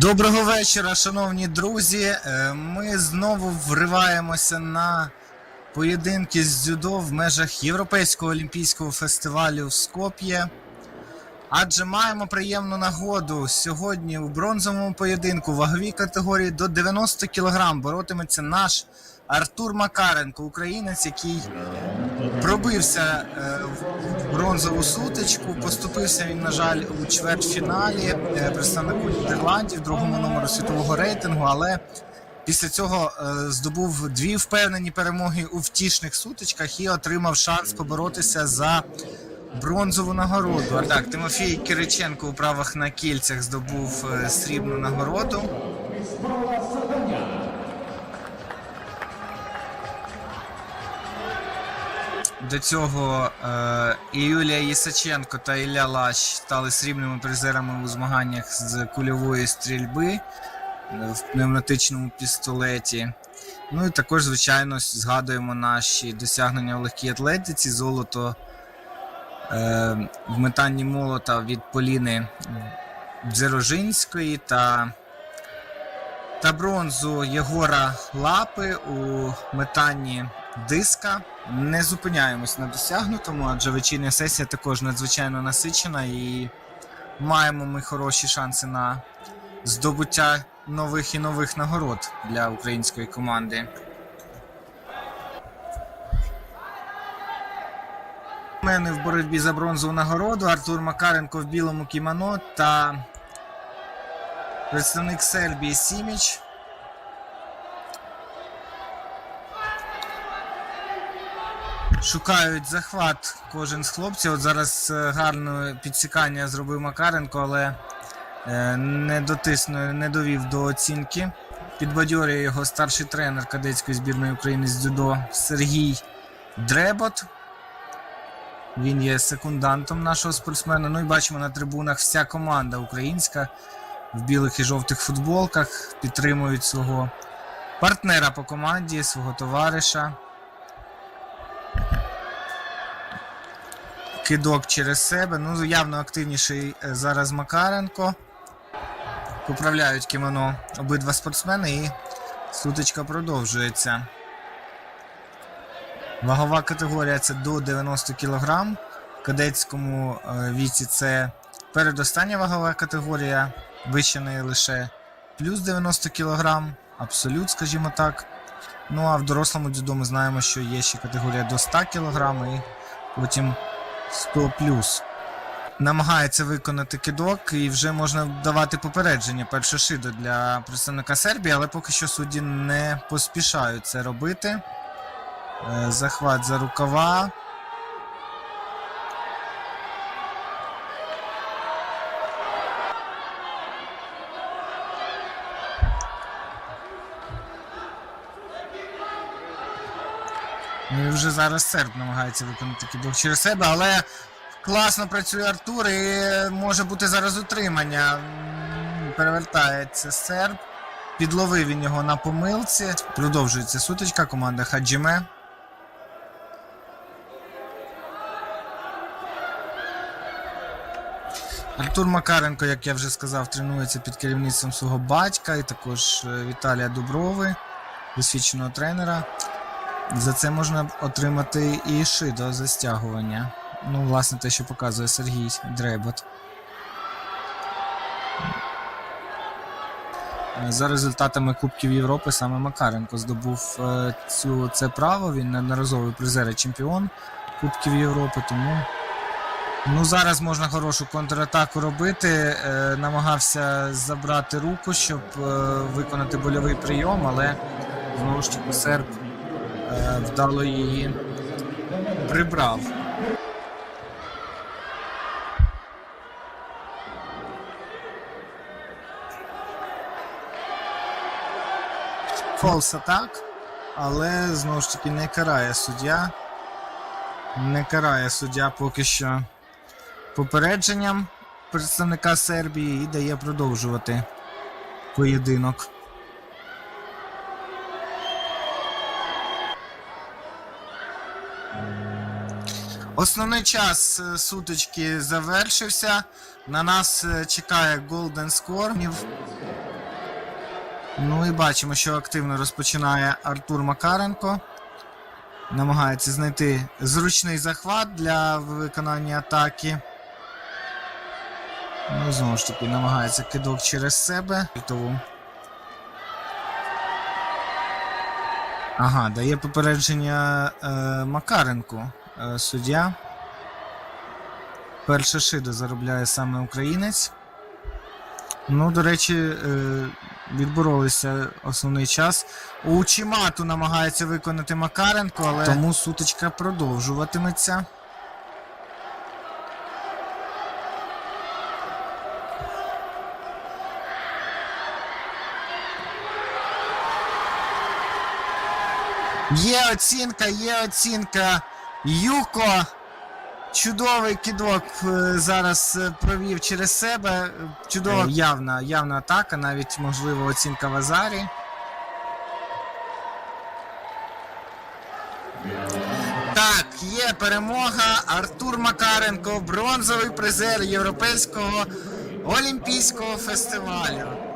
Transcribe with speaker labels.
Speaker 1: Доброго вечора, шановні друзі. Е, Ми знову вриваємося на поєдинки з дзюдо в межах Європейського олімпійського фестивалю в Скоп'є. Адже маємо приємну нагоду сьогодні у бронзовому поєдинку ваговій категорії до 90 кг боротиметься наш Артур Макаренко, українець, який пробився е, в бронзову сутичку. Поступився він, на жаль, у чвертьфіналі представнику Нідерландів, другому номеру світового рейтингу. Але після цього е, здобув дві впевнені перемоги у втішних сутичках і отримав шанс поборотися за бронзову нагороду. Так, Тимофій Кириченко у правах на кільцях здобув е, срібну нагороду. До цього е, і Юлія Єсаченко та Ілля Лащ стали срібними призерами у змаганнях з кульової стрільби е, в пневматичному пістолеті. Ну і також, звичайно, згадуємо наші досягнення в легкій атлетиці. Золото е, в метанні молота від Поліни Дзерожинської та, та бронзу Єгора Лапи у метанні диска. Не зупиняємось на досягнутому, адже вечірня сесія також надзвичайно насичена і маємо ми хороші шанси на здобуття нових і нових нагород для української команди. У мене в боротьбі за бронзову нагороду Артур Макаренко в білому кімоно та представник Сербії Сіміч. Шукають захват кожен з хлопців. От зараз е, гарне підсікання зробив Макаренко, але е, не дотиснув, не довів до оцінки. Підбадьорює його старший тренер кадетської збірної України з дзюдо Сергій Дребот. Він є секундантом нашого спортсмена. Ну і бачимо на трибунах вся команда українська в білих і жовтих футболках підтримують свого партнера по команді, свого товариша. Кидок через себе. Ну, явно активніший е, зараз Макаренко. Поправляють кімоно обидва спортсмени і сутичка продовжується. Вагова категорія це до 90 кг. В кадетському е, віці це передостання вагова категорія. Вище неї лише плюс 90 кг. Абсолют, скажімо так. Ну а в дорослому дзюдо ми знаємо, що є ще категорія до 100 кг і потім 100 плюс. Намагається виконати кидок і вже можна давати попередження перше шидо для представника Сербії, але поки що судді не поспішають це робити. Е, Захват за рукава. Ну і вже зараз серб намагається виконати кидок через себе, але класно працює Артур і може бути зараз утримання. Перевертається серб. Підловив він його на помилці. Продовжується сутичка. Команда Хаджіме. Артур Макаренко, як я вже сказав, тренується під керівництвом свого батька і також е, Віталія Дуброви, досвідченого тренера. За це можна отримати і шидо за стягування. Ну, власне, те, що показує Сергій Дребот. За результатами Кубків Європи саме Макаренко здобув е, цю, це право. Він неодноразовий призер і чемпіон Кубків Європи. Тому ну, зараз можна хорошу контратаку робити. Е, намагався забрати руку, щоб е, виконати больовий прийом, але знову ж таки серб вдало її прибрав. Фолс атак, але знову ж таки не карає суддя. Не карає суддя поки що попередженням представника Сербії і дає продовжувати поєдинок. Основний час е, сутички завершився. На нас е, чекає Golden Score. Ну і бачимо, що активно розпочинає Артур Макаренко. Намагається знайти зручний захват для виконання атаки. Ну, знову ж таки, намагається кидок через себе. Ага, дає попередження е, Макаренку суддя. Перше шидо заробляє саме українець. Ну, до речі, е, відборолися основний час. У Чимату намагається виконати Макаренко, але тому сутичка продовжуватиметься. Є оцінка, є оцінка. Юко. Чудовий кидок е, зараз е, провів через себе. Е, Чудова явна, явна атака, навіть можливо оцінка в Азарі. Так, є перемога. Артур Макаренко, бронзовий призер Європейського олімпійського фестивалю.